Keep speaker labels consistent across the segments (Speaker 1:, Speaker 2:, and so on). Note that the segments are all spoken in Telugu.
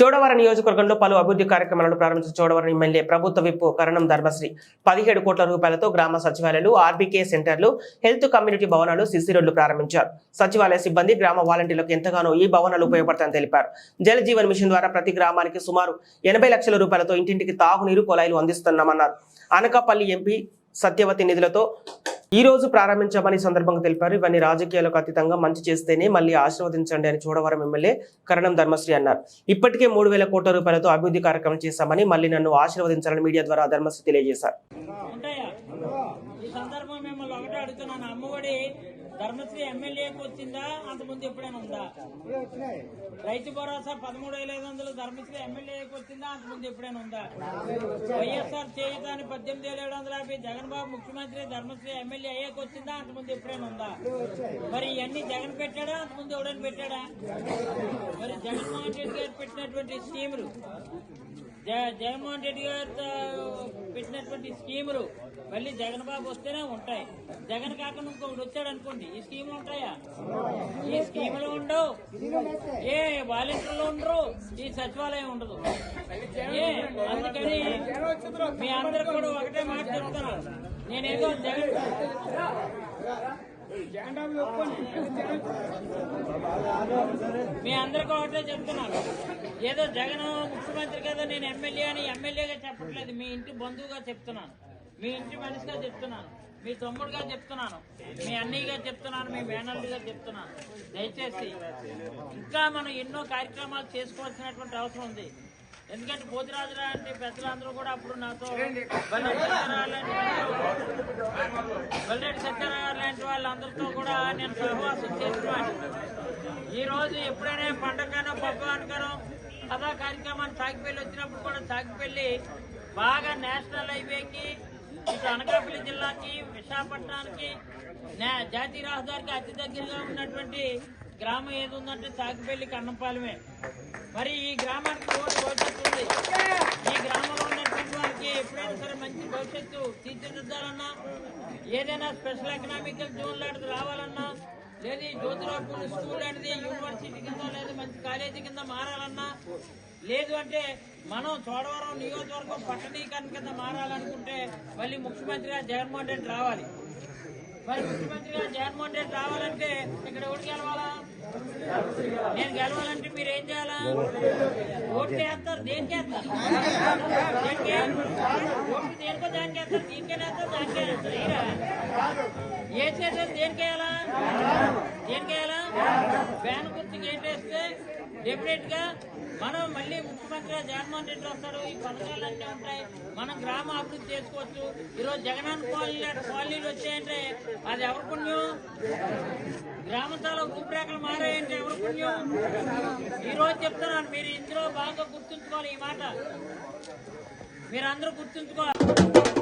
Speaker 1: చోడవరం నియోజకవర్గంలో పలు అభివృద్ధి కార్యక్రమాలను ప్రారంభించిన చోడవరం ఎమ్మెల్యే ప్రభుత్వ విప్పు కరణం ధర్మశ్రీ. పదిహేడు కోట్ల రూపాయలతో గ్రామ సచివాలయాలు ఆర్బీకే సెంటర్లు హెల్త్ కమ్యూనిటీ భవనాలు సిసి రోడ్లు ప్రారంభించారు. సచివాలయ సిబ్బంది గ్రామ వాలంటీర్లకు ఎంతగానో ఈ భవనాలు ఉపయోగపడతాయని తెలిపారు. జల జీవన్ మిషన్ ద్వారా ప్రతి గ్రామానికి సుమారు ఎనభై లక్షల రూపాయలతో ఇంటింటికి తాగునీరు కొలాయిలు అందిస్తున్నామన్నారు. అనకాపల్లి ఎంపీ సత్యవతి నిధులతో ఈ రోజు ప్రారంభించామని సందర్భంగా తెలిపారు. ఇవన్నీ రాజకీయాలకు అతీతంగా మంచి చేస్తేనే మళ్ళీ ఆశీర్వదించండి అని చూడవరం ఎమ్మెల్యే కరణం ధర్మశ్రీ అన్నారు. ఇప్పటికే మూడు వేల కోట్ల రూపాయలతో అభివృద్ధి కార్యక్రమం చేశామని మళ్ళీ నన్ను ఆశీర్వదించాలని మీడియా ద్వారా ధర్మశ్రీ తెలియజేశారు.
Speaker 2: ధర్మశ్రీ ఎమ్మెల్యేకి వచ్చిందా? అంతకుముందు ఎప్పుడైనా ఉందా? రైతు భరోసా పదమూడు వేల ఐదు వందలు ధర్మశ్రీ ఎమ్మెల్యేకి వచ్చిందా? అంతకుముందు ఎప్పుడైనా ఉందా? వైఎస్ఆర్ చేయటాన్ని పద్దెనిమిది వేల ఏడు వందల యాభై జగన్ బాబు ముఖ్యమంత్రి ధర్మశ్రీ ఎమ్మెల్యే అయ్యేకి వచ్చిందా? అంతకుముందు ఎప్పుడైనా ఉందా? మరి ఇవన్నీ జగన్ పెట్టాడా? అంతకుముందు ఎవడని పెట్టాడా? మరి జగన్మోహన్ రెడ్డి గారు పెట్టినటువంటి స్కీములు జగన్మోహన్ రెడ్డి గారు పెట్టినటువంటి స్కీములు మళ్ళీ జగన్ బాబు వస్తేనే ఉంటాయి. జగన్ కాకుండా ఇంకొకటి వచ్చాడు అనుకోండి ఈ స్కీములు ఉంటాయా? ఈ స్కీములు ఉండవు. ఏ వాలంటీర్లు ఉండరు ఈ సచివాలయం ఉండదు. ఏ అందుకని మీ అందరు కూడా ఒకటే మాట చెప్తాను నేనేదో జగన్ మీ అందరికీ ఒకటే చెప్తున్నాను ఏదో జగన్ ముఖ్యమంత్రి కదా నేను ఎమ్మెల్యే అని ఎమ్మెల్యేగా చెప్పట్లేదు మీ ఇంటి బంధువుగా చెప్తున్నాను. మీ ఇంటి మనిషిగా చెప్తున్నాను. మీ తమ్ముడుగా చెప్తున్నాను. మీ అన్నయ్యగా చెప్తున్నాను. మీ మేనల్లుగా చెప్తున్నాను. దయచేసి ఇంకా మనం ఎన్నో కార్యక్రమాలు చేసుకోవాల్సినటువంటి అవసరం ఉంది. ఎందుకంటే పోతిరాజు లాంటి పెద్దలందరూ కూడా అప్పుడు నాతో బల్లెటి సత్యనారాయణ లాంటి వాళ్ళందరితో కూడా నేను సహవాసం చేస్తున్నాను ఈ రోజు ఎప్పుడైనా పండగనో పబ్బగానో కథా కార్యక్రమాన్ని సాగిపల్లి వచ్చినప్పుడు కూడా సాగిపల్లి బాగా నేషనల్ హైవేకి ఇటు అనకాపల్లి జిల్లాకి విశాఖపట్నానికి నే- జాతీయ రహదారికి అతి దగ్గరగా ఉన్నటువంటి గ్రామం ఏది ఉందంటే సాగిపల్లి కన్నంపాలెమే. మరి ఈ గ్రామానికి రోడ్డు భవిష్యత్తు ఉంది. ఈ గ్రామంలో ఉన్నటువంటి వారికి ఎప్పుడైనా సరే మంచి భవిష్యత్తు తీర్చిదిద్దాలన్నా ఏదైనా స్పెషల్ ఎకనామికల్ జోన్ లాంటిది రావాలన్నా లేదు ఈ జ్యోతిరావు స్కూల్ లాంటిది యూనివర్సిటీ కింద లేదా మంచి కాలేజీ కింద మారాలన్నా లేదు అంటే మనం చోడవరం నియోజకవర్గం పట్టణీకరణ కింద మారాలనుకుంటే మళ్ళీ ముఖ్యమంత్రిగా జగన్మోహన్ రెడ్డి రావాలి. మరి ముఖ్యమంత్రిగా జగన్మోహన్ రెడ్డి రావాలంటే ఇక్కడ ఎవరు గెలవాలా? నేను గెలవాలంటే మీరు ఏం చేయాలా? ఓట్లు వేస్తారు దేనికి వేస్తారు ఓట్లు దేనికో దానికి వేస్తారు దీనికే వేస్తారు దానికే వేస్తారు ఈరా. ఏ చేసేది దేనికి వేయాలా? దేనికి వేయాలా? ఫ్యాన్ గుర్తుకి ఏం వేస్తే డెఫినెట్గా మనం మళ్ళీ ముఖ్యమంత్రిగా జగన్మోహన్ రెడ్డి వస్తాడు ఈ పథకాలు అన్నీ ఉంటాయి. మనం గ్రామ అభివృద్ధి చేసుకోవచ్చు. ఈరోజు జగనాన్ కాలనీ కాలనీలు వచ్చాయంటే అది ఎవరి పుణ్యం? గ్రామస్థాల రూపురేఖలు మారాయంటే ఎవరు పుణ్యం. ఈరోజు చెప్తున్నాను మీరు ఇందులో బాగా గుర్తుంచుకోవాలి ఈ మాట. మీరందరూ గుర్తుంచుకోవాలి.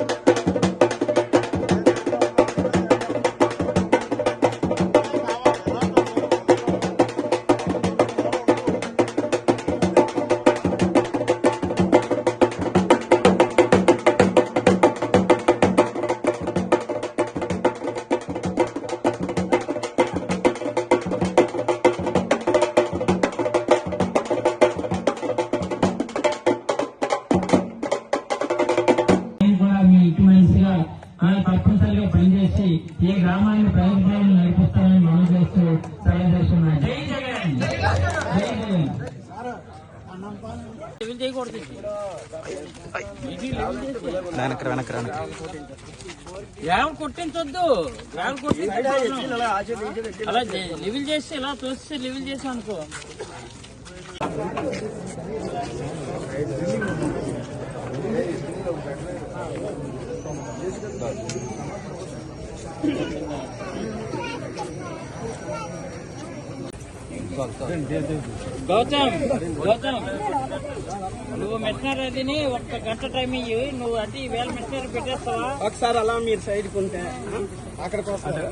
Speaker 3: పనిచేసి ఈ గ్రామాన్ని ప్రయోజనాలను నడిపిస్తానని మనం చేస్తూ సెలవు చేస్తున్నాను జై జగన్! జై జగన్!
Speaker 2: లెవెల్ చేయకూడదు
Speaker 4: వెనక్కి వెనక్కి వెనక్కి
Speaker 2: గ్రావెల్ కొట్టించొద్దు. గ్రావెల్ కొట్టించొద్దు. అలా లెవెల్ చేసి ఇలా తోస్తే లెవెల్ చేసి అనుకో. గౌతమ్ గౌతమ్ నువ్వు మిషనరీ అదిని ఒక్క గంట టైం ఇయ్యి నువ్వు ఈ వేల మిషనరీ పెట్టేస్తావా?
Speaker 5: ఒకసారి అలా మీరు సైడ్ కొంటే అక్కడికి వస్తారు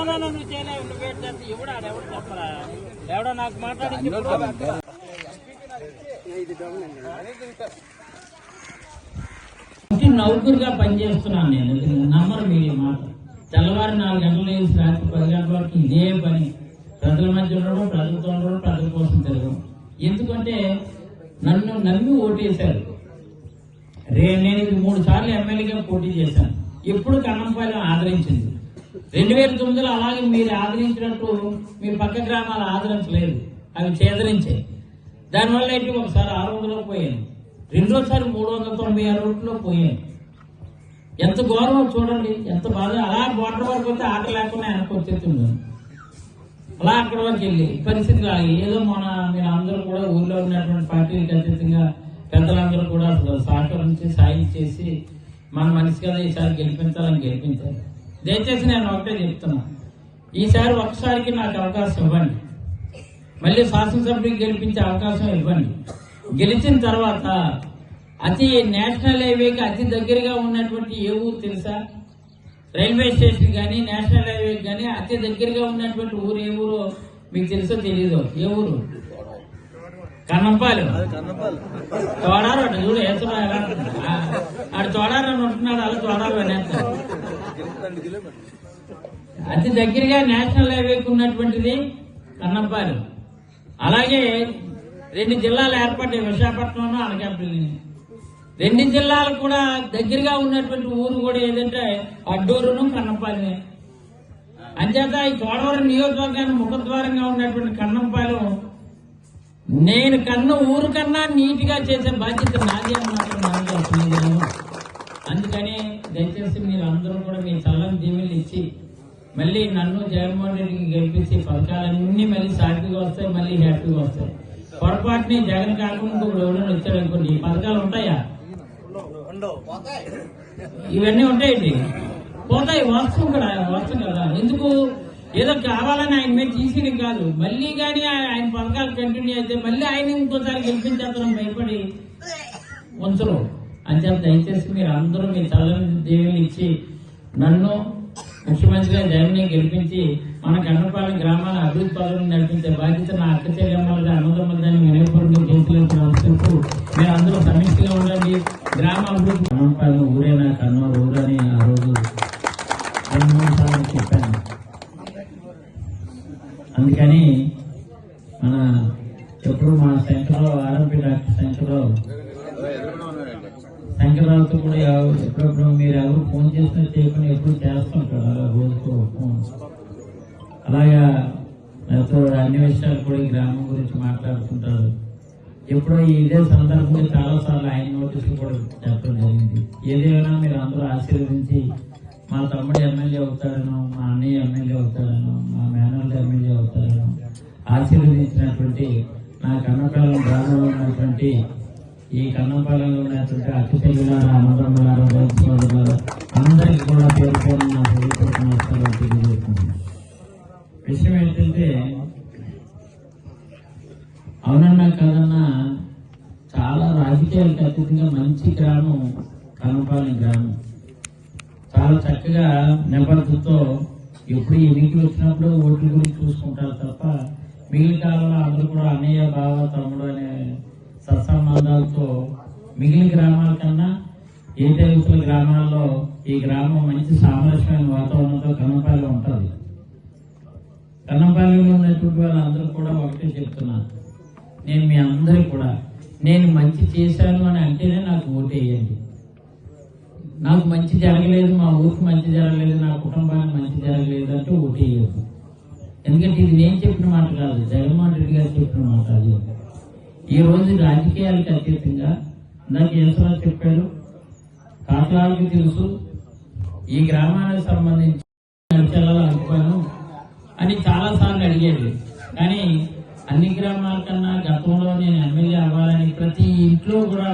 Speaker 6: నువ్వు చేయలేవు నువ్వు వెయిట్ చేస్తే ఎవడా ఎవడు చెప్పరా? ఎవడో నాకు మాట్లాడింది
Speaker 2: నౌకరుగా పనిచేస్తున్నాను నేను నమ్మరు మీరు మాట. తెల్లవారు నాలుగు గంటల నుంచి రాత్రి పది గంటల వరకు ఇదే పని. ప్రజల మధ్య ఉండడం ప్రజలతో ఉండడం ప్రజల కోసం తిరగడం. ఎందుకంటే నన్ను నమ్మి ఓటేశారు. రే నేను ఇది మూడు సార్లు ఎమ్మెల్యేగా పోటీ చేశాను. ఎప్పుడు కన్నంపాలెం ఆదరించింది. రెండు వేల తొమ్మిదిలో అలాగే మీరు ఆదరించినట్టు మీ పక్క గ్రామాలు ఆదరించలేదు అవి చేదరించాయి దానివల్ల ఏంటి? ఒకసారి ఆరు వందలకు పోయాను. రెండోసారి మూడు వందల తొంభై ఆరు రూట్లో పోయాను. ఎంత గౌరవం చూడండి. ఎంత బాధ. అలా బోర్డర్ వరకు వస్తే ఆట లేకుండా వెనక్కి వచ్చేస్తున్నాను అలా అక్కడ వరకు వెళ్ళి పరిస్థితి కాదు. ఏదో మన మీరు అందరూ కూడా ఊర్లో ఉన్నటువంటి పార్టీలకు అతీతంగా పెద్దలందరూ కూడా సహకరించి సాయం చేసి మన మనిషి కదా ఈసారి గెలిపించాలని గెలిపించారు. దయచేసి నేను ఒకటే చెప్తున్నా. ఈసారి ఒకసారికి నాకు అవకాశం ఇవ్వండి. మళ్ళీ శాసనసభ్యుడికి గెలిపించే అవకాశం ఇవ్వండి. గెలిచిన తర్వాత అతి నేషనల్ హైవేకి అతి దగ్గరగా ఉన్నటువంటి ఏ ఊరు తెలుసా? రైల్వే స్టేషన్ కానీ నేషనల్ హైవే కానీ అతి దగ్గరగా ఉన్నటువంటి ఊరు ఏ ఊరు మీకు తెలుసో తెలీదు? ఏ ఊరు? కన్నంపాలెం. తోడారు అటు చూడు ఎత్తడం ఎలా ఆడు తోడారు అని ఉంటున్నాడు అలా తోడారు అనేస్తారు అతి దగ్గరగా నేషనల్ హైవేకి ఉన్నటువంటిది కన్నంపాలెం అలాగే రెండు జిల్లాలు ఏర్పడ్డాయి విశాఖపట్నం అనకాపల్లి. రెండు జిల్లాలు కూడా దగ్గరగా ఉన్నటువంటి ఊరు కూడా ఏదంటే అడ్డూరును కన్నంపాలెమే అంచేత ఈ తోడవరం నియోజకవర్గానికి ముఖద్వారంగా ఉన్నటువంటి కన్నంపాలెం నేను కన్న ఊరు కన్నా నీట్గా చేసే బాధ్యత నాది అని మాత్రం అందుకని దయచేసి మీరు అందరూ కూడా మీ చల్లని దీవెలు ఇచ్చి మళ్ళీ నన్ను జగన్మోహన్ రెడ్డికి గెలిపించి పథకాలన్నీ మళ్ళీ సాటిగా వస్తాయి మళ్ళీ హ్యాపీగా వస్తాయి. పొరపాటుని జగన్ కాకుండా ఇంకొకడు ఎవరైనా వచ్చాడు అనుకోండి ఈ పథకాలు ఉంటాయా? ఇవన్నీ ఉంటాయండి. పోతాయి వాస్తవం కూడా వాస్తవం కదా. ఎందుకు? ఏదో కావాలని ఆయన మీద తీసేది కాదు. మళ్ళీ కానీ ఆయన పథకాలు కంటిన్యూ అయితే మళ్ళీ ఆయన ఇంకోసారి గెలిపించేస్తారని భయపడి ఉంచరు. అంచేత దయచేసి మీరు అందరూ మీ చల్లని దేవుని ఇచ్చి నన్ను ముఖ్యమంత్రిగా జగన్ని గెలిపించి మన గండపాలెం గ్రామాల అభివృద్ధి పనులను నడిపించే బాధ్యత నా అక్క చెల్లెమ్మలుగా అన్నదమ్ములని వినయపూర్వకం చేతులకు నడుస్తూ మీరు అందరూ సమీక్షగా ఉండండి. గ్రామ అభివృద్ధి ఊరే ఊరేనా? కన్నూరు ఊరని ఆ రోజు చెప్పాను. అందుకని మన ఎప్పుడు మా శంకరరావు ఆర్ఎంపీ డాక్టర్ శంకరరావు శంకరరావుతో కూడా ఎప్పుడప్పుడు మీరు ఎవరు ఫోన్ చేసినా చేయకుండా ఎప్పుడు చేస్తుంటారు? అలా రోజుకో ఫోన్. అలాగా నాతో అన్ని విషయాలు కూడా ఈ గ్రామం గురించి మాట్లాడుతుంటారు. ఎప్పుడో ఇదే సందర్భంగా చాలా సార్లు ఆయన నోటీసులు కూడా చెప్పడం జరిగింది. ఏదేమైనా మీరు అందరూ ఆశీర్వదించి మా తమ్ముడు ఎమ్మెల్యే అవుతాడనో మా అన్నయ్య ఎమ్మెల్యే అవుతాడనో మా మేనల్డ్ ఎమ్మెల్యే అవుతాడనో ఆశీర్వదించినటువంటి నా కన్నకాలం గ్రామంలో ఉన్నటువంటి ఈ కన్నపాలెంలో ఉన్నటువంటి అతిథులారా అన్నదమ్ములారా రైతు సోదరులారా అందరికీ కూడా పేరు నా నమస్కారాలు తెలియజేస్తున్నాను. విషయం ఏంటంటే అవునన్నా కాదన్నా చాలా రాజకీయాలకు అతీతంగా మంచి గ్రామం కనపాలెం గ్రామం. చాలా చక్కగా నిబద్ధతో ఎప్పుడు ఎన్నికలు వచ్చినప్పుడు ఓట్ల గురించి చూసుకుంటారు తప్ప మిగిలిన కాలంలో అందరూ కూడా అన్నయ్య బావ తమ్ముడు అనే సత్సంబంధాలతో మిగిలిన గ్రామాల కన్నా ఏ తెలుగుల గ్రామాల్లో ఈ గ్రామం మంచి సామరస్యమైన వాతావరణంతో కన్నపాలెం ఉంటుంది. కన్నపాలెంలో ఉన్నటువంటి వాళ్ళందరూ కూడా ఒకటే చెప్తున్నారు. నేను మీ అందరూ కూడా నేను మంచి చేశాను అని అంటేనే నాకు ఓటు వేయండి. నాకు మంచి జరగలేదు మా ఊరికి మంచి జరగలేదు నా కుటుంబానికి మంచి జరగలేదు అంటే ఓటు వేయద్దు. ఎందుకంటే ఇది నేను చెప్పిన మాట కాదు జగన్మోహన్ రెడ్డి గారు చెప్పిన మాట అది. ఈ రోజు రాజకీయాలకు అతీతంగా నాకు ఈశ్వరరావు చెప్పారు? కాకలాలకి తెలుసు ఈ గ్రామానికి సంబంధించి నడిచేలా అనుకోను అని చాలా సార్లు అడిగేది కానీ అన్ని గ్రామాల కన్నా గతంలో నేను ఎమ్మెల్యే అవ్వాలని ప్రతి ఇంట్లో కూడా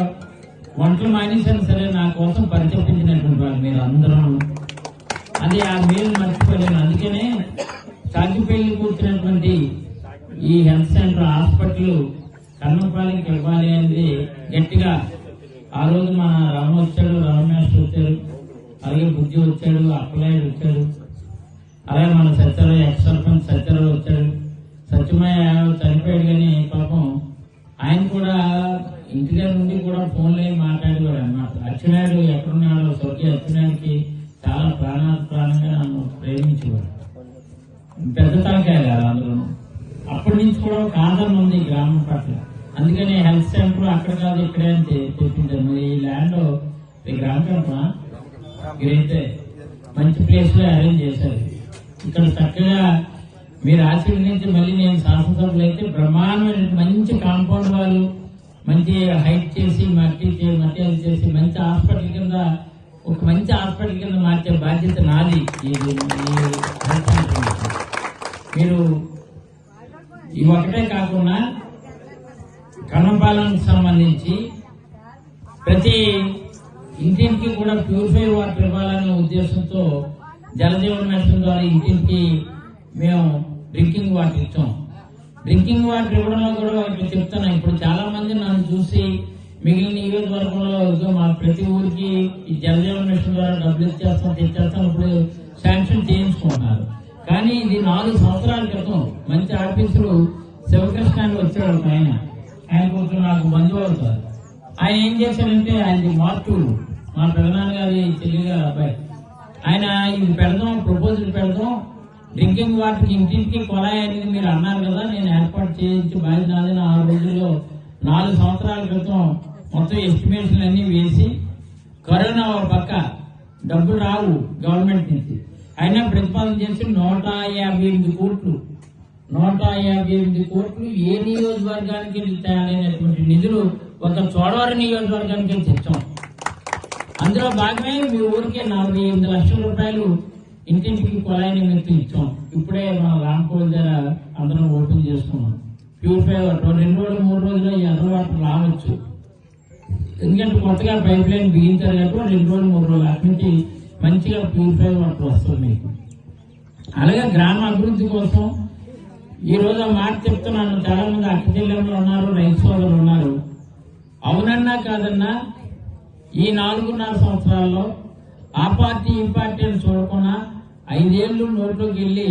Speaker 2: వంటలు మానేసాను సరే నా కోసం పరిచయించినటువంటి వాళ్ళు మీరు అందరూ. అది ఆ మేలు మర్చిపోలేను. అందుకనే కాకిపల్లి కూర్చున్నటువంటి ఈ హెల్త్ సెంటర్ హాస్పిటల్ కన్నంపాలెంకి గెలవాలి అనేది గట్టిగా ఆ రోజు మన రామ వచ్చాడు రామేశ్వర్ వచ్చాడు అలాగే బుద్ధి వచ్చాడు అప్పలాయుడు వచ్చాడు అలాగే మన సత్యరావు ఎక్స్ సర్పంచ్ సత్యరావు వచ్చాడు. సత్యమయ్య చనిపోయాడు కానీ పాపం ఆయన కూడా ఇంటి దగ్గర నుండి కూడా ఫోన్లో మాట్లాడేవాడు అన్నమాట అచ్చెన్నాయుడు ఎక్కడున్నాడో స్వర్గీయ అచ్చెన్నాయుడికి చాలా ప్రాణ ప్రాణంగా నన్ను ప్రేమించేవాడు పెద్ద తలకాయ కదా అందులో అప్పటి నుంచి కూడా ఒక ఆదరణ ఉంది గ్రామం పట్ల. అందుకని హెల్త్ సెంటర్ అక్కడ కాదు ఇక్కడే అని తె- ఈ ల్యాండ్ ఈ గ్రామ కంపనా ఇదైతే మంచి ప్లేస్లో అరేంజ్ చేశారు ఇక్కడ చక్కగా మీరు ఆశీర్వదించి మళ్ళీ నేను శాసనసభలు అయితే బ్రహ్మాండమైన మంచి కాంపౌండ్ వాళ్ళు మంచి హైట్ చేసి మట్టి మట్టి చేసి మంచి హాస్పిటల్ కింద ఒక మంచి హాస్పిటల్ కింద మార్చే బాధ్యత నాది. మీరు ఇవి ఒకటే కాకుండా కన్నపాలనకు సంబంధించి ప్రతి ఇంటింటికి కూడా ప్యూరిఫై వాటర్ ఇవ్వాలనే ఉద్దేశంతో జలజీవన మిషన్ ద్వారా ఇంటింటికి మేము డ్రింకింగ్ వాటర్ ఇచ్చాం. డ్రింకింగ్ వాటర్ ఇవ్వడంలో కూడా ఇప్పుడు చెప్తున్నాను ఇప్పుడు చాలా మంది నన్ను చూసి మిగిలిన నియోజకవర్గంలో మా ప్రతి ఊరికి ఈ జలజీవన మిషన్ ద్వారా డబ్బులు ఇచ్చేస్తాం తెచ్చేస్తాం ఇప్పుడు శాంక్షన్ చేయించుకుంటున్నారు. కానీ ఇది నాలుగు సంవత్సరాల క్రితం మంచి ఆఫీసులు శివకృష్ణ వచ్చాడు ఒక ఆయన. ఆయన కొంచెం నాకు బంధువు అవుతారు ఆయన ఏం చేశాడంటే ఆయనకి మార్చుడు మా పెదనాన్న గారి చెల్లి అబ్బాయి. ఆయన ఇది పెడదాం ప్రపోజల్ పెడదాం. డ్రింకింగ్ వాటర్ ఇంటింటికి కొలాయి అనేది మీరు అన్నారు కదా నేను ఏర్పాటు చేయించి బాధ్యత నాదని ఆ రోజుల్లో నాలుగు సంవత్సరాల క్రితం మొత్తం ఎస్టిమేషన్ అన్నీ వేసి కరోనా ఒక పక్క డబ్బులు రావు గవర్నమెంట్ నుంచి. అయినా ప్రతిపాదన చేసి నూట యాభై ఎనిమిది కోట్లు నూట యాభై ఎనిమిది కోట్లు ఏ నియోజకవర్గానికి తయారైనటువంటి నిధులు ఒక చోడవరం నియోజకవర్గానికి తెచ్చాం. అందులో భాగమే మీ ఊరికి నలభై ఎనిమిది లక్షల రూపాయలు ఇంటింటికి కుళాయి నిమిత్తం ఇచ్చాం ఇప్పుడే మన రాంపూర్ దగ్గర అందరం ఓపెన్ చేసుకున్నాం. ప్యూరిఫై వాటర్ రెండు రోజులు మూడు రోజులు ఈ అదర్ వాటర్ రావచ్చు. ఎందుకంటే కొత్తగా పైప్ లైన్ బిగించారు కాబట్టి రెండు రోజులు మూడు రోజులు అటు నుంచి మంచిగా ప్యూరిఫై వాటర్ వస్తుంది. మీకు అలాగే గ్రామ అభివృద్ధి కోసం ఈ రోజు మాట చెప్తున్నాను. చాలా మంది అక్క ఉన్నారు రైతు సోదరులు ఉన్నారు. అవునన్నా కాదన్నా ఈ నాలుగున్నర సంవత్సరాల్లో ఆ పార్టీ ఈ పార్టీ అని చూడకుండా ఐదేళ్ళు నోట్లోకి వెళ్ళి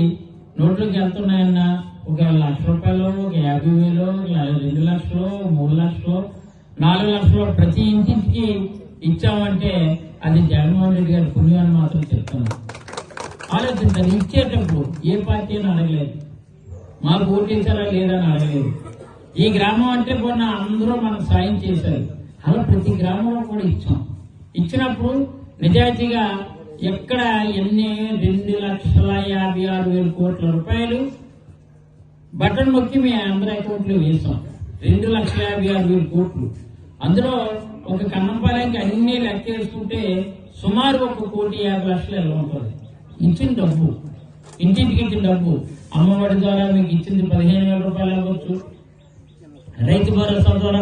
Speaker 2: నోట్లోకి వెళ్తున్నాయన్నా ఒక లక్ష రూపాయలు ఒక యాభై వేలు రెండు లక్షలు మూడు లక్షలు నాలుగు లక్షలు ప్రతి ఇంటికి ఇచ్చామంటే అది జగన్మోహన్ రెడ్డి గారి పుణ్యం అని మాత్రం చెప్తున్నాను ఆలోచించాలి ఇచ్చేటప్పుడు ఏ పార్టీ అని అడగలేదు. మాకు ఊరికించారా లేదా అని అడగలేదు. ఈ గ్రామం అంటే మొన్న అందరూ మనకు సాయం చేశారు. అలా ప్రతి గ్రామంలో కూడా ఇచ్చాం. ఇచ్చినప్పుడు నిజాయితీగా ఎక్కడ ఎన్ని రెండు లక్షల యాభై ఆరు వేల కోట్ల రూపాయలు బటన్ నొక్కి మీ అందరి అకౌంట్లో వేసాం. రెండు లక్షల యాభై ఆరు వేల కోట్లు. అందులో ఒక కన్నంపాలెంకి అన్ని లెక్క వేసుకుంటే సుమారు ఒక కోటి యాభై లక్షలు ఎలా ఉంటుంది? ఇచ్చిన డబ్బు. ఇంటింటికి ఇచ్చిన డబ్బు. అమ్మఒడి ద్వారా మీకు ఇచ్చింది పదిహేను వేల రూపాయలు అవ్వచ్చు. రైతు భరోసా ద్వారా